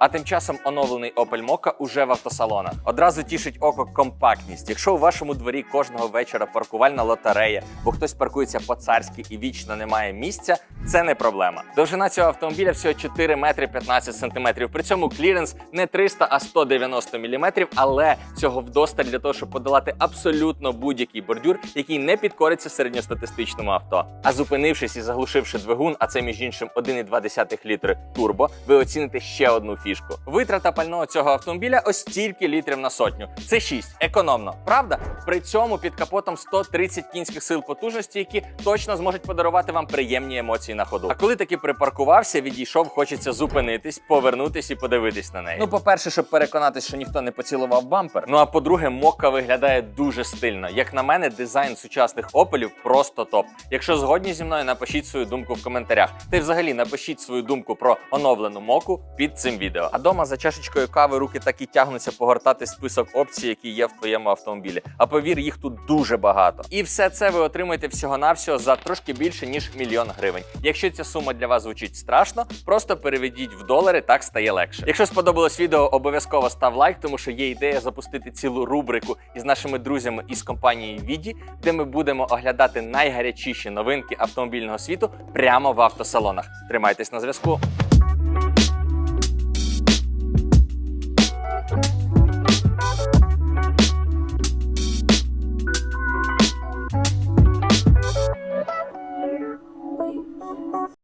А тим часом оновлений Opel Mokka уже в автосалонах. Одразу тішить око компактність. Якщо у вашому дворі кожного вечора паркувальна лотерея, бо хтось паркується по-царськи і вічно немає місця, це не проблема. Довжина цього автомобіля всього 4 метри 15 сантиметрів. При цьому кліренс не 300, а 190 міліметрів, але цього вдосталь для того, щоб подолати абсолютно будь-який бордюр, який не підкориться середньостатистичному авто. А зупинившись і заглушивши двигун, а це між іншим 1,2 літри турбо, ви оціните ще одну фішку. Витрата пального цього автомобіля ось стільки літрів на сотню. Це 6. економно. Правда? При цьому під капотом 130 кінських сил потужності, які точно зможуть подарувати вам приємні емоції на ходу. А коли таки припаркувався, відійшов, хочеться зупинитись, повернутись і подивитись на неї. Ну, по-перше, щоб переконатись, що ніхто не поцілував бампер. Ну а по-друге, мокка виглядає дуже стильно. Як на мене, дизайн сучасних опелів просто топ. Якщо згодні зі мною, напишіть свою думку в коментарях. Та й взагалі напишіть свою думку про оновлену моку під цим відео. А дома за чашечкою кави руки так і тягнуться погортати список опцій, які є в твоєму автомобілі. А повір, їх тут дуже багато. І все це ви отримаєте всього-навсього за трошки більше ніж мільйон гривень. Якщо ця сума для вас звучить страшно, просто переведіть в долари, так стає легше. Якщо сподобалось відео, обов'язково став лайк, тому що є ідея запустити цілу рубрику із нашими друзями із компанії Віді, де ми будемо оглядати найгарячіші новинки автомобільного світу прямо в автосалонах. Тримайтесь на зв'язку.